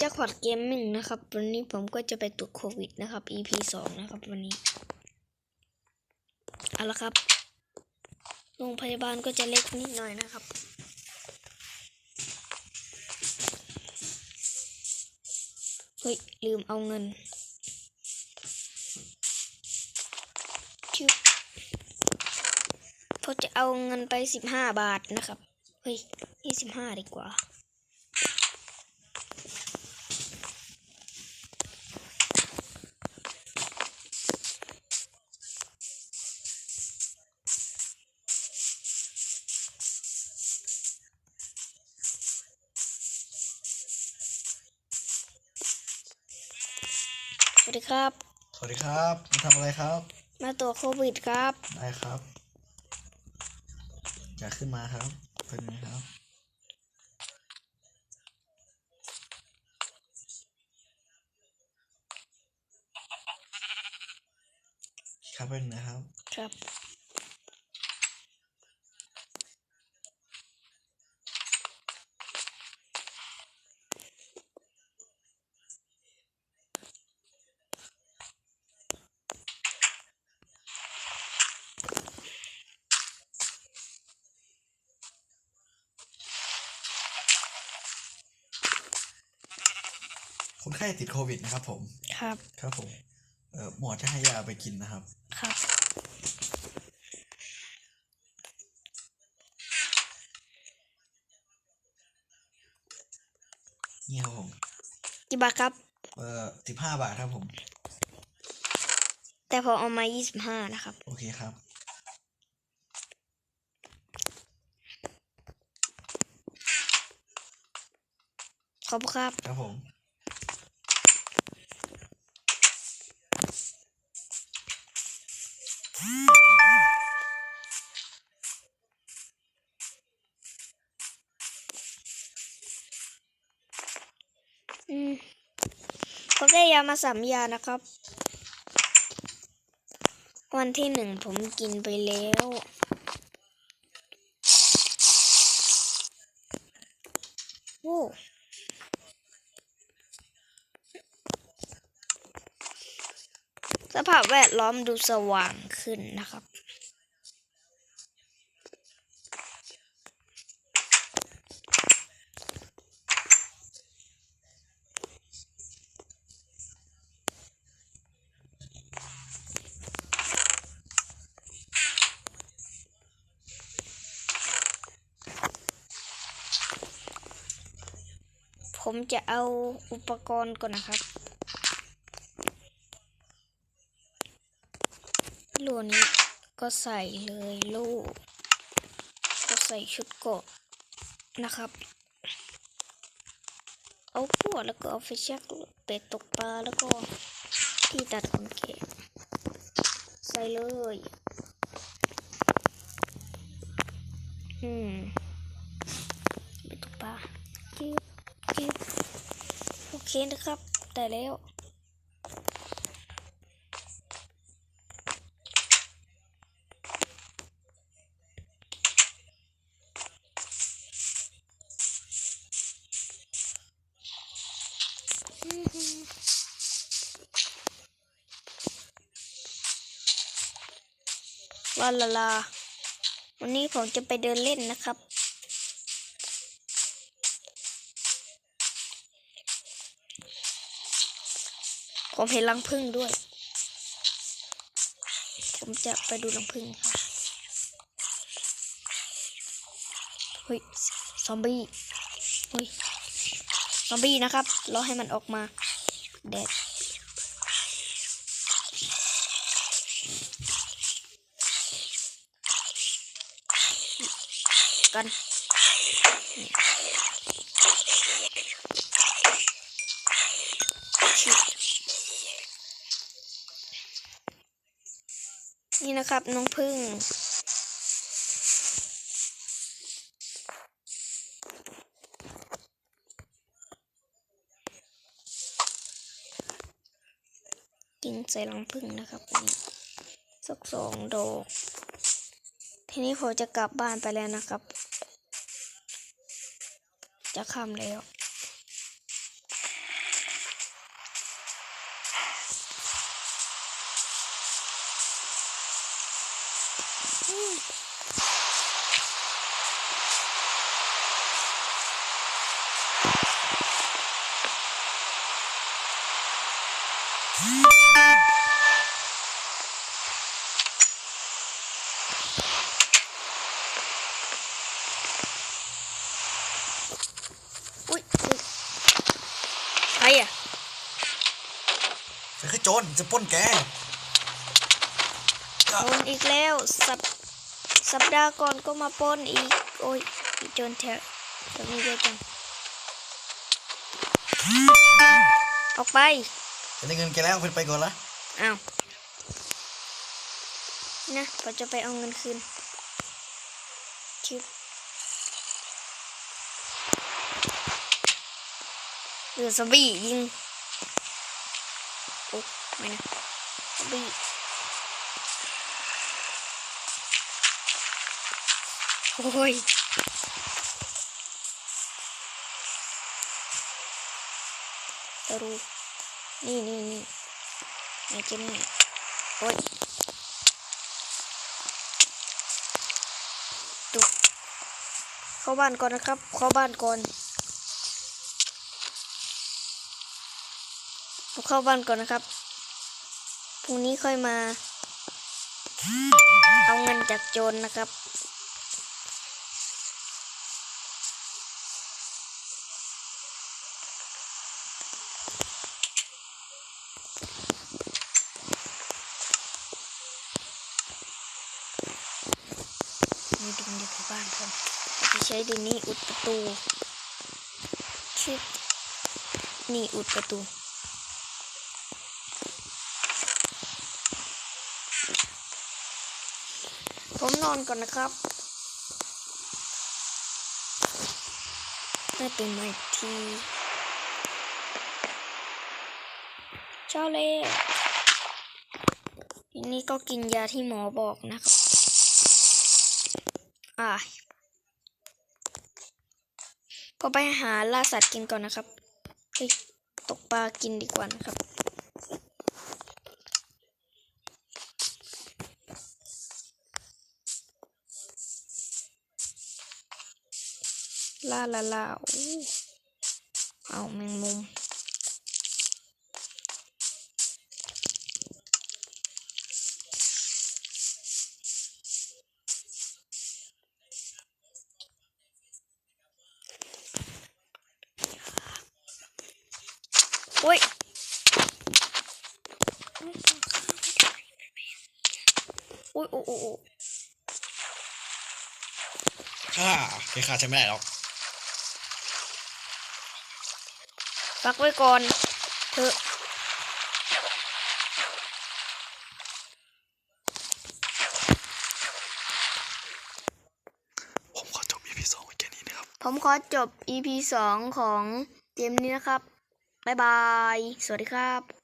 จ็คพอตเกมมิ่งนะครับ วันนี้ผมก็จะไปตรวจโควิดนะครับ EP สองนะครับ วันนี้เอาละครับโรงพยาบาลก็จะเล็กนิดหน่อยนะครับ เฮ้ย ลืมเอาเงินชึบผมจะเอาเงินไปสิบห้าบาทนะครับ เฮ้ยยี่สิบห้าดีกว่า ดีครับ สวัสดีครับมาทำอะไรครับ มาตรวจโควิดครับ ได้ครับอยากขึ้นมาครับเป็นไงครับ ครับเป็นนะครับ ครับ คนไข้ติดโควิดนะครับ ผม ครับ ครับผมเอ่อหมอจะให้ยาไปกินนะครับ ครับ นี่ครับผม กี่บาทครับ เอ่อสิบห้าบาทครับผม แต่ผมเอามายี่สิบห้านะครับ โอเคครับ ขอบคุณครับ ครับผม อืม ผมได้ยามาสามยานะครับ วันที่หนึ่งผมกินไปแล้ว โอ้ สภาพแวดล้อมดูสว่างขึ้นนะครับ ผมจะเอาอุปกรณ์ก่อนนะครับ ลูกนี้ก็ใส่เลยลูก ก็ใส่ชุดเกาะนะครับ เอาพวกแล้วก็เอาไฟแช็กเป็ดตกปลาแล้วก็ที่ตัดขนแกะใส่เลย อืมเป็ดตกปลาจิ๊บจิ๊บโอเคนะครับ ได้แล้ว ลาลาลา วันนี้ผมจะไปเดินเล่นนะครับ ผมเห็นรังผึ้งด้วย ผมจะไปดูรังผึ้งค่ะเฮ้ย ซอมบี้เฮ้ย ซอมบี้นะครับ รอให้มันออกมา แดด กันชิบนี่นะครับ น้องพึ่งกินใส่รังพึ่งนะครับนี่สักสองดอก ทีนี้ผมจะกลับบ้านไปแล้วนะครับ จะคำแล้ว ฉันคือโจรจะปล้นแกโดนอีกแล้วสัปสัปดาห์ก่อนก็มาปล้นอีก โอ้ยอีโจนแถวจะมีเยอะจังออกไปฉันได้เงินแกแล้วเป็นไปก่อนละอ้าวนะเราจะไปเอาเงินคืนชิบเหลือสบี้ยิงโอ้ ไม่นะบีโอ้ยตรูนี่นี่นี่ไอ้เจนนี่โอ้ยดูเข้าบ้านก่อนนะครับ เข้าบ้านก่อนเอเข้าบ้านก่อนนะครับ พรุ่งนี้ค่อยมา เอาเงินจากโจรนะครับมีดินอยู่ที่บ้านผมจะใช้ดินนี้อุดประตูชึบนี่อุดประตู ผมนอนก่อนนะครับไม่ตื่นมาอีกทีเช้าเลยทีนี้ก็กินยาที่หมอบอกนะครับ อ่าพอไปหาล่าสัตว์กินก่อนนะครับ เฮ้ย ตกปลากินดีกว่านะครับ ล่าล่าล่าอู้เอาแมงมุมโอ้ยโอ้ยโอ้ยโอ้ยโอ้ยฆ่าแกฆ่าฉันไม่ได้หรอก พักไว้ก่อนเถอะผมขอจบ EP สองไว้แค่นี้นะครับ ผมขอจบ EP สองของเกมนี้นะครับ บ๊ายบาย สวัสดีครับ